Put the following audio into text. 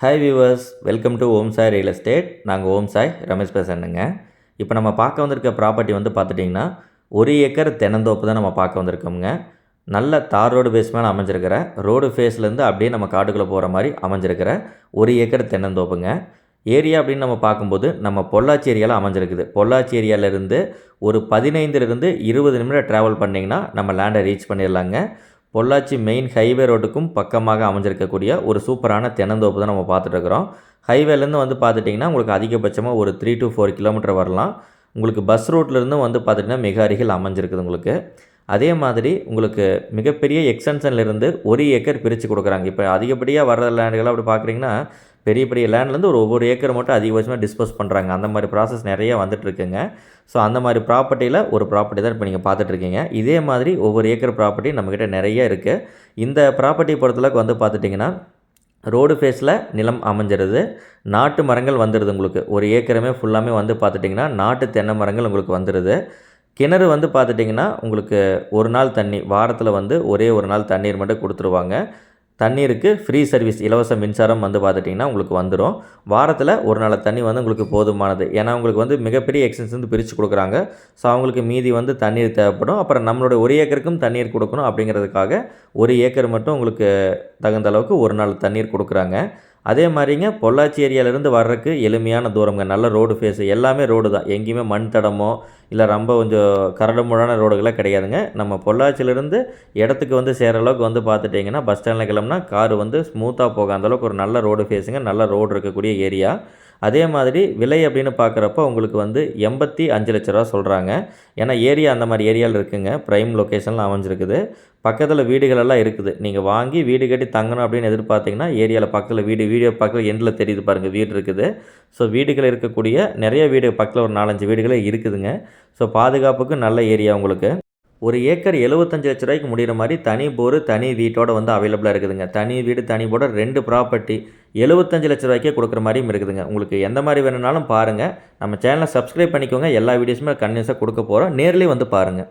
Hi viewers welcome to Om Sai real estate நாங்கள் ஓம் சாய் ரமேஷ் பேசுகிறேங்க இப்போ நம்ம பார்க்க வந்திருக்க ப்ராப்பர்ட்டி வந்து பார்த்துட்டிங்கன்னா ஒரு ஏக்கர் தென்னந்தோப்பு தான் நம்ம பார்க்க வந்திருக்கோங்க நல்ல தார் ரோடு பேஸ் மேலே அமைஞ்சிருக்கிற ரோடு ஃபேஸ்லேருந்து அப்படியே நம்ம காட்டுக்குள்ளே போகிற மாதிரி அமைஞ்சிருக்கிற ஒரு ஏக்கர் தென்னந்தோப்புங்க. ஏரியா அப்படின்னு நம்ம பார்க்கும்போது நம்ம பொள்ளாச்சி ஏரியாவில் அமைஞ்சிருக்குது. பொள்ளாச்சி ஏரியாவிலேருந்து ஒரு பதினைந்துலேருந்து இருபது நிமிடம் ட்ராவல் பண்ணிங்கன்னா நம்ம லேண்டை ரீச் பண்ணிடலாங்க. பொள்ளாச்சி மெயின் ஹைவே ரோட்டுக்கும் பக்கமாக அமைஞ்சிருக்கக்கூடிய ஒரு சூப்பரான தென்னந்தோப்பு தான் நம்ம பார்த்துட்ருக்குறோம் ஹைவேலேருந்து வந்து பார்த்துட்டிங்கன்னா உங்களுக்கு அதிகபட்சமாக ஒரு த்ரீ டு ஃபோர் கிலோமீட்டர் வரலாம். உங்களுக்கு பஸ் ரூட்லேருந்தும் வந்து பார்த்துட்டிங்கன்னா மிக அருகில் அமைஞ்சிருக்குது உங்களுக்கு. அதே மாதிரி உங்களுக்கு மிகப்பெரிய எக்ஸ்டென்ஷன்லேருந்து ஒரு ஏக்கர் பிரித்து கொடுக்குறாங்க. இப்போ அதிகப்படியாக வர்ற லேண்டுகள்லாம் அப்படி பார்க்குறீங்கன்னா பெரிய பெரிய லேண்ட்லேருந்து ஒரு ஒவ்வொரு ஏக்கர் மட்டும் அதிகபட்சமாக டிஸ்போஸ் பண்ணுறாங்க அந்த மாதிரி ப்ராசஸ் நிறைய வந்துட்டுருக்குங்க. ஸோ அந்த மாதிரி ப்ராப்பர்ட்டியில் ஒரு ப்ராப்பர்ட்டி தான் இப்போ நீங்கள் பார்த்துட்ருக்கீங்க இதே மாதிரி ஒவ்வொரு ஏக்கர் ப்ராப்பர்ட்டி நம்மக்கிட்ட நிறைய இருக்குது இந்த ப்ராப்பர்ட்டி பொறுத்தளவுக்கு வந்து பார்த்துட்டிங்கன்னா ரோடு ஃபேஸில் நிலம் அமைஞ்சிருது. நாட்டு மரங்கள் வந்துடுது உங்களுக்கு. ஒரு ஏக்கருமே ஃபுல்லாமே வந்து பார்த்துட்டிங்கன்னா நாட்டு தென்னை மரங்கள் உங்களுக்கு வந்துடுது கிணறு வந்து பார்த்துட்டிங்கன்னா உங்களுக்கு ஒரு நாள் தண்ணி வாரத்தில் வந்து ஒரே ஒரு நாள் தண்ணீர் மட்டும் கொடுத்துருவாங்க. தண்ணீருக்கு ஃப்ரீ சர்வீஸ் இலவச மின்சாரம் வந்து பார்த்துட்டிங்கன்னா உங்களுக்கு வந்துடும் வாரத்தில் ஒரு நாள் தண்ணி வந்து உங்களுக்கு போதுமானது. ஏன்னா உங்களுக்கு வந்து மிகப்பெரிய எக்ஸ்டென்ஸ் வந்து பிரித்து கொடுக்குறாங்க. ஸோ அவங்களுக்கு மீதி வந்து தண்ணீர் தேவைப்படும். அப்புறம் நம்மளுடைய ஒரு ஏக்கருக்கும் தண்ணீர் கொடுக்கணும் அப்படிங்கிறதுக்காக ஒரு ஏக்கர் மட்டும் உங்களுக்கு தகுந்த அளவுக்கு ஒரு நாள் தண்ணீர் கொடுக்குறாங்க. அதே மாதிரிங்க பொள்ளாச்சி ஏரியாவிலேருந்து வர்றதுக்கு எளிமையான தூரங்க நல்ல ரோடு ஃபேஸு எல்லாமே ரோடு தான். எங்கேயுமே மண் தடமோ இல்லை ரொம்ப கொஞ்சம் கரடுமுழான ரோடுகளாக கிடையாதுங்க. நம்ம பொள்ளாச்சியிலேருந்து இடத்துக்கு வந்து சேர அளவுக்கு வந்து பார்த்துட்டிங்கன்னா பஸ் ஸ்டாண்டில் கிளம்புனா கார் வந்து ஸ்மூத்தாக போக அந்தளவுக்கு ஒரு நல்ல ரோடு ஃபேஸுங்க நல்ல ரோடு இருக்கக்கூடிய ஏரியா அதே மாதிரி விலை அப்படின்னு பார்க்குறப்ப உங்களுக்கு வந்து எண்பத்தி அஞ்சு லட்ச ரூபா சொல்கிறாங்க ஏன்னா ஏரியா அந்த மாதிரி ஏரியாவில் இருக்குங்க. ப்ரைம் லொக்கேஷனில் அமைஞ்சிருக்குது. பக்கத்தில் வீடுகளெல்லாம் இருக்குது. நீங்கள் வாங்கி வீடு கட்டி தங்கணும் அப்படின்னு எதிர்பார்த்தீங்கன்னா ஏரியாவில் பக்கத்தில் வீடு வீடியோ பக்கத்தில் எண்டில் தெரியுது பாருங்கள் வீடு இருக்குது. ஸோ வீடுகள் இருக்கக்கூடிய நிறைய வீடு பக்கத்தில் ஒரு நாலஞ்சு வீடுகளே இருக்குதுங்க. ஸோ பாதுகாப்புக்கு நல்ல ஏரியா உங்களுக்கு. ஒரு ஏக்கர் எழுபத்தஞ்சு லட்ச ரூபாய்க்கு முடிகிற மாதிரி தனி போர் தனி வீட்டோட வந்து அவைலபிளாக இருக்குதுங்க. தனி வீடு தனி போர்டு ரெண்டு ப்ராப்பர்ட்டி எழுபத்தஞ்சு லட்ச ரூபாய்க்கே கொடுக்குற மாதிரியும் இருக்குதுங்க. உங்களுக்கு எந்த மாதிரி வேணும்னாலும் பாருங்கள் நம்ம சேனலை சப்ஸ்கிரைப் பண்ணிக்கோங்க. எல்லா வீடியோஸுமே கன்வியூஸாக கொடுக்க போகிறோம் நேர்லேயே வந்து பாருங்கள்